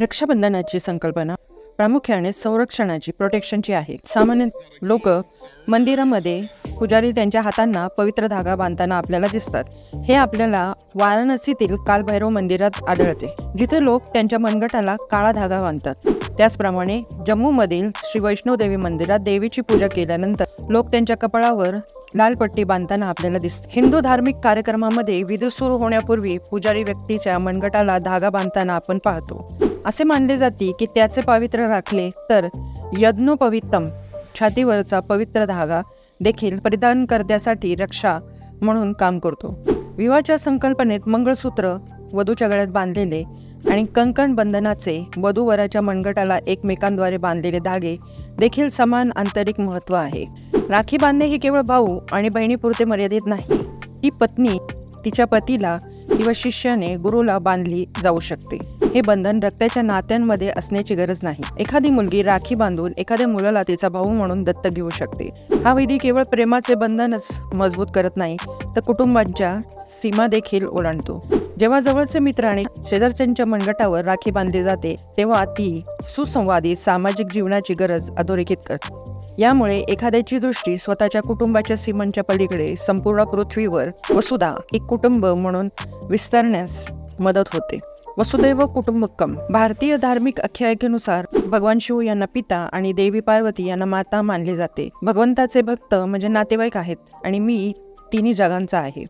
रक्षाबंधनाची संकल्पना प्रामुख्याने संरक्षणाची प्रोटेक्शनची आहे. सामान्य लोक मंदिरामध्ये पुजारी त्यांच्या हातांना पवित्र धागा बांधताना आपल्याला दिसतात. हे आपल्याला वाराणसीतील कालभैरव मंदिरात आढळते. जिथे लोक त्यांच्या मनगटाला काळा धागा बांधतात. त्याचप्रमाणे जम्मूमधील श्री वैष्णोदेवी मंदिरात देवीची पूजा केल्यानंतर लोक त्यांच्या कपाळावर लाल पट्टी बांधताना आपल्याला दिसते. हिंदू धार्मिक कार्यक्रमामध्ये विधी सुरू होण्यापूर्वी पुजारी व्यक्तीच्या मनगटाला धागा बांधताना आपण पाहतो. असे मानले जाते की त्याचे पावित्र्य राखले तर यज्ञोपवित्तम छातीवरचा पवित्र धागा देखील परिधान करण्यासाठी रक्षा म्हणून काम करतो. विवाहाच्या संकल्पनेत मंगळसूत्र वधूच्या गळ्यात बांधलेले आणि कंकण बंधनाचे वधूवराच्या मनगटाला एकमेकांद्वारे बांधलेले धागे देखील समान आंतरिक महत्त्व आहे. राखी बांधणे ही केवळ भाऊ आणि बहिणीपुरते मर्यादित नाही ही पत्नी तिच्या पतीला किंवा शिष्याने गुरुला बांधली जाऊ शकते. हे बंधन रक्ताच्या नात्यांमध्ये असण्याची गरज नाही. एखादी मुलगी राखी बांधून एखाद्या मुलाला तिचा भाऊ म्हणून दत्तक घेऊ शकते. हा विधी केवळ प्रेमाचे बंधनच मजबूत करत नाही तर कुटुंबांच्या सीमा देखील ओलांडतो. जेव्हा जवळचे मित्र आणि शेजारच्यांच्या मनगटावर राखी बांधली जाते तेव्हा ती सुसंवादी सामाजिक जीवनाची गरज अधोरेखित करते. यामुळे एखाद्याची दृष्टी स्वतःच्या कुटुंबाच्या सीमांच्या पलीकडे संपूर्ण पृथ्वीवर वसुधा एक कुटुंब म्हणून विस्तारण्यास मदत होते. वसुदैव कुटुंबकम भारतीय धार्मिक आख्यायिकेनुसार भगवान शिव यांना पिता आणि देवी पार्वती यांना माता मानले जाते. भगवंताचे भक्त म्हणजे नातेवाईक आहेत आणि मी तिन्ही जगांचा आहे.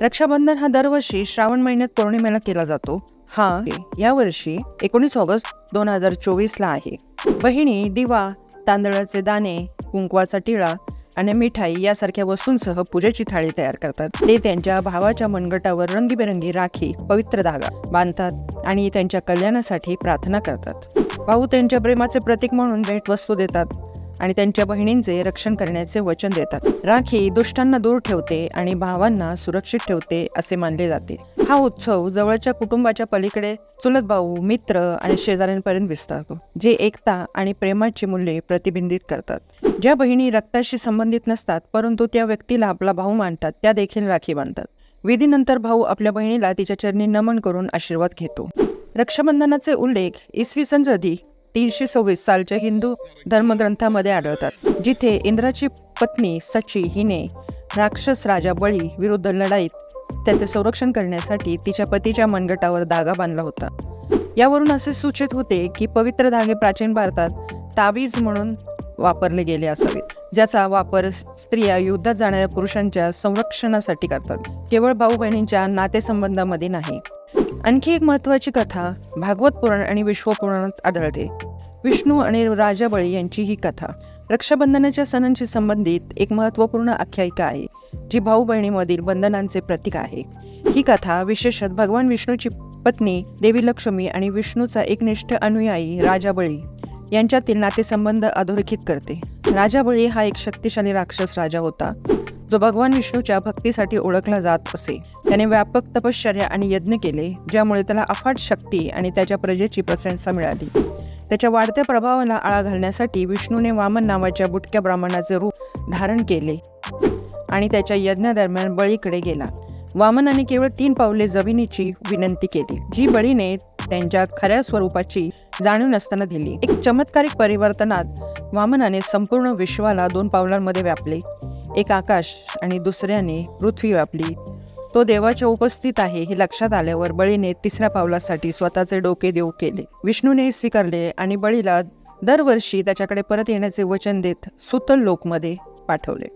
रक्षाबंधन हा दरवर्षी श्रावण महिन्यात पौर्णिमेला केला जातो. हा या वर्षी एकोणीस ऑगस्ट दोन हजार चोवीस ला आहे. बहिणी दिवा तांदळाचे दाणे कुंकवाचा टिळा आणि मिठाई यासारख्या वस्तूंसह पूजेची थाळी तयार करतात. ते त्यांच्या भावाच्या मनगटावर रंगीबेरंगी राखी पवित्र धागा बांधतात आणि त्यांच्या कल्याणासाठी प्रार्थना करतात. भाऊ त्यांच्या प्रेमाचे प्रतीक म्हणून भेटवस्तू देतात. आणि त्यांच्या बहिणींचे रक्षण करण्याचे वचन देतात. राखी दुष्टांना दूर ठेवते आणि भावांना सुरक्षित ठेवते असे मानले जाते. हा उत्सव जवळच्या कुटुंबाच्या पलीकडे चुलत भाऊ मित्र आणि शेजाऱ्यांपर्यंत विस्तारतो जे एकता आणि प्रेमाची मूल्ये प्रतिबिंबित करतात. ज्या बहिणी रक्ताशी संबंधित नसतात परंतु त्या व्यक्तीला आपला भाऊ मानतात त्या देखील राखी बांधतात. विधीनंतर भाऊ आपल्या बहिणीला तिच्या चरणी नमन करून आशीर्वाद घेतो. रक्षाबंधनाचे उल्लेख इसवी सन सदी तीनशे सव्वीस सालच्या हिंदू धर्मग्रंथामध्ये आढळतात जिथे इंद्राची पत्नी सची हिने राक्षस राजा बळी विरुद्ध लढाईत त्याचे संरक्षण करण्यासाठी तिच्या पतीच्या मनगटावर धागा बांधला होता. यावरून असे सूचित होते की पवित्र धागे प्राचीन भारतात तावीज म्हणून वापरले गेले असावेत ज्याचा वापर स्त्रिया युद्धात जाणाऱ्या पुरुषांच्या संरक्षणासाठी करतात. केवळ भाऊ बहिणींच्या नातेसंबंधामध्ये नाही. आणखी एक महत्वाची कथा भागवत पुराण आणि विश्वपुराणात आढळते. विष्णू आणि राजा बळी यांची ही कथा. रक्षाबंधनाच्या सणांशी संबंधित एक महत्त्वपूर्ण आख्यायिका आहे जी भाऊ बहिणीमधील बंधनांचे प्रतीक आहे. ही कथा विशेषत भगवान विष्णूची पत्नी देवी लक्ष्मी आणि विष्णूचा एकनिष्ठ अनुयायी राजा बळी यांच्यातील नातेसंबंध अधोरेखित करते. राजा बळी हा एक शक्तिशाली राक्षस राजा होता. जो भगवान विष्णूच्या भक्तीसाठी ओळखला जात असे. त्याने व्यापक तपश्चर्या आणि यज्ञ केले ज्यामुळे त्याला अफाट शक्ती आणि त्याच्या प्रजेची प्रशंसा मिळाली. त्याच्या वाढत्या प्रभावाला आळा घालण्यासाठी विष्णूने वामन नावाच्या बुटक्या ब्राह्मणाचे रूप धारण केले आणि त्याच्या यज्ञादरम्यान बळीकडे गेला. वामनाने केवळ तीन पावले जमिनीची विनंती केली जी बळीने त्यांच्या खऱ्या स्वरूपाची जाणीव नसताना दिली. एक चमत्कारिक परिवर्तनात वामनाने संपूर्ण विश्वाला दोन पावलांमध्ये व्यापले. एक आकाश आणि दुसऱ्याने पृथ्वी व्यापली. तो देवाच्या उपस्थित आहे हे लक्षात आल्यावर बळीने तिसऱ्या पावलासाठी स्वतःचे डोके देऊ केले. विष्णूने स्वीकारले आणि बळीला दरवर्षी त्याच्याकडे परत येण्याचे वचन देत सुतल लोकमध्ये पाठवले.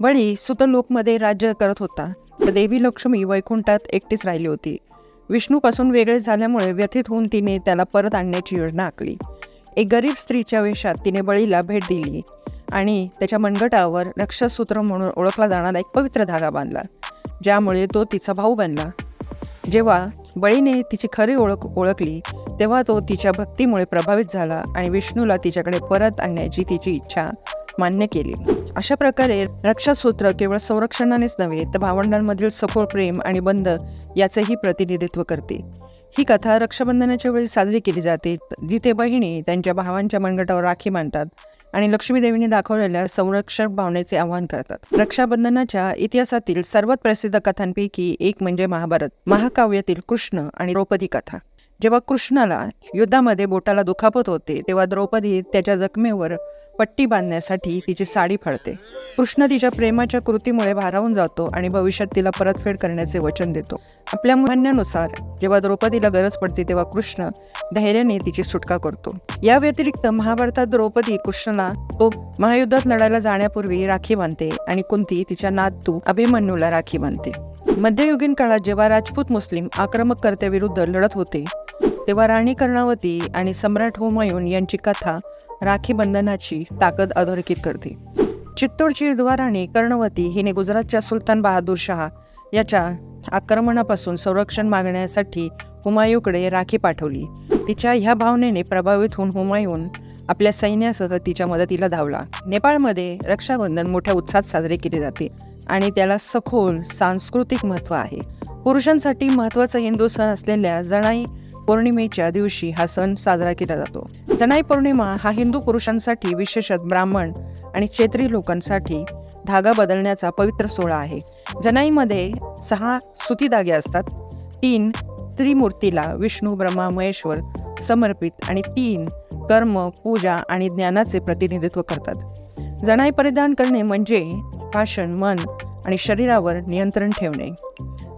बळी सुतल लोकमध्ये राज्य करत होता. तर देवी लक्ष्मी वैकुंठात एकटीच राहिली होती. विष्णूपासून वेगळे झाल्यामुळे व्यथित होऊन तिने त्याला परत आणण्याची योजना आखली. एक गरीब स्त्रीच्या वेशात तिने बळीला भेट दिली. आणि त्याच्या मनगटावर रक्षसूत्र म्हणून ओळखला जाणारा एक पवित्र धागा बांधला ज्यामुळे तो तिचा भाऊ बनला. जेव्हा बळीने तिची खरी ओळख ओळखली तेव्हा तो तिच्या भक्तीमुळे प्रभावित झाला आणि विष्णूला तिच्याकडे परत आणण्याची तिची इच्छा मान्य केली. अशा प्रकारे रक्षासूत्र केवळ संरक्षणानेच नव्हे तर भावंडांमधील सखोल प्रेम आणि बंध याचेही प्रतिनिधित्व करते. ही कथा रक्षाबंधनाच्या वेळी साजरी केली जाते. जिथे बहिणी त्यांच्या भावांच्या मनगटावर राखी बांधतात आणि लक्ष्मीदेवीने दाखवलेल्या संरक्षक भावनेचे आवाहन करतात. रक्षाबंधनाच्या इतिहासातील सर्वात प्रसिद्ध कथांपैकी एक म्हणजे महाभारत महाकाव्यातील कृष्ण आणि द्रौपदी कथा. जेव्हा कृष्णाला युद्धामध्ये बोटाला दुखापत होते तेव्हा द्रौपदी त्याच्या जखमेवर पट्टी बांधण्यासाठी तिची साडी फाडते. कृष्ण तिच्या प्रेमाच्या कृतीमुळे भारावून जातो आणि भविष्यात तिला परतफेड करण्याचे वचन देतो. आपल्या म्हणण्यानुसार जेव्हा द्रौपदीला गरज पडते तेव्हा कृष्ण धैर्याने तिची सुटका करतो. या व्यतिरिक्त महाभारतात द्रौपदी कृष्णाला तो महायुद्धात लढायला जाण्यापूर्वी राखी बांधते आणि कुंती तिच्या नातू अभिमन्यूला राखी बांधते. मध्ययुगीन काळात जेव्हा राजपूत मुस्लिम आक्रमक कर्त्याविरुद्ध लढत होते तेव्हा राणी कर्णावती आणि सम्राट हुमायून यांची कथा राखी बंधनाची ताकद अधोरेखित करते. चित्तोडची द्वाराणी कर्णवती हिने गुजरातच्या सुलतान बहादूर शहा याच्या आक्रमणापासून संरक्षण मागण्यासाठी हुमायूकडे राखी पाठवली. तिच्या ह्या भावनेने प्रभावित होऊन हुमायून आपल्या सैन्यासह तिच्या मदतीला धावला. नेपाळमध्ये रक्षाबंधन मोठ्या उत्साहात साजरे केले जाते आणि त्याला सखोल सांस्कृतिक महत्त्व आहे. पुरुषांसाठी महत्त्वाचा हिंदू सण असलेल्या जणाई पौर्णिमेच्या दिवशी हा सण साजरा केला जातो. जणाई पौर्णिमा हा हिंदू पुरुषांसाठी विशेषत ब्राह्मण आणि क्षेत्रीय लोकांसाठी धागा बदलण्याचा पवित्र सोहळा आहे. जनाईमध्ये सहा सुती धागे असतात. तीन त्रिमूर्तीला विष्णू ब्रह्मा महेश्वर समर्पित आणि तीन कर्म पूजा आणि ज्ञानाचे प्रतिनिधित्व करतात. जणाई परिधान करणे म्हणजे भाषण मन आणि शरीरावर नियंत्रण ठेवणे.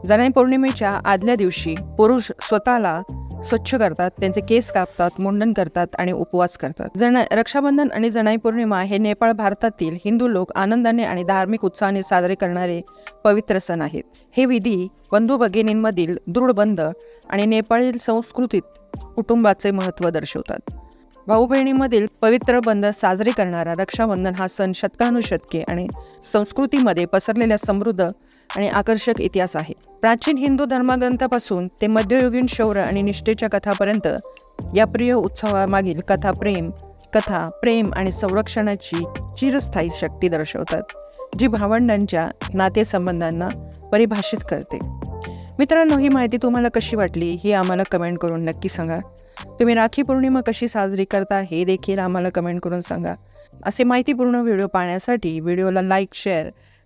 जनाई पौर्णिमेच्या आदल्या दिवशी पुरुष स्वतःला स्वच्छ करतात त्यांचे केस कापतात मुंडन करतात आणि उपवास करतात. जण रक्षाबंधन आणि जणाई पौर्णिमा हे नेपाळ भारतातील हिंदू लोक आनंदाने आणि धार्मिक उत्साहाने साजरे करणारे पवित्र सण आहेत. हे विधी बंधू भगिनींमधील दृढ बंध आणि नेपाळील संस्कृतीत कुटुंबाचे महत्त्व दर्शवतात. भाऊ बहिणीमधील पवित्र बंध साजरे करणारा रक्षाबंधन हा सण शतकानुशतके आणि संस्कृतीमध्ये पसरलेल्या समृद्ध आणि आकर्षक इतिहास आहे. प्राचीन हिंदू धर्मग्रंथापासून ते मध्ययुगीन शौर्य आणि निष्ठेच्या कथापर्यंत या प्रिय उत्सवामागील कथा प्रेम कथा प्रेम आणि संरक्षणाची चिरस्थायी शक्ती दर्शवतात जी भावंडांच्या नातेसंबंधांना परिभाषित करते. मित्रांनो ही माहिती तुम्हाला कशी वाटली हे आम्हाला कमेंट करून नक्की सांगा. तुम्ही राखी पौर्णिमा कशी साजरी करता हे देखील आम्हाला कमेंट करून सांगा. असे माहितीपूर्ण व्हिडिओ पाहण्यासाठी व्हिडिओला लाईक शेअर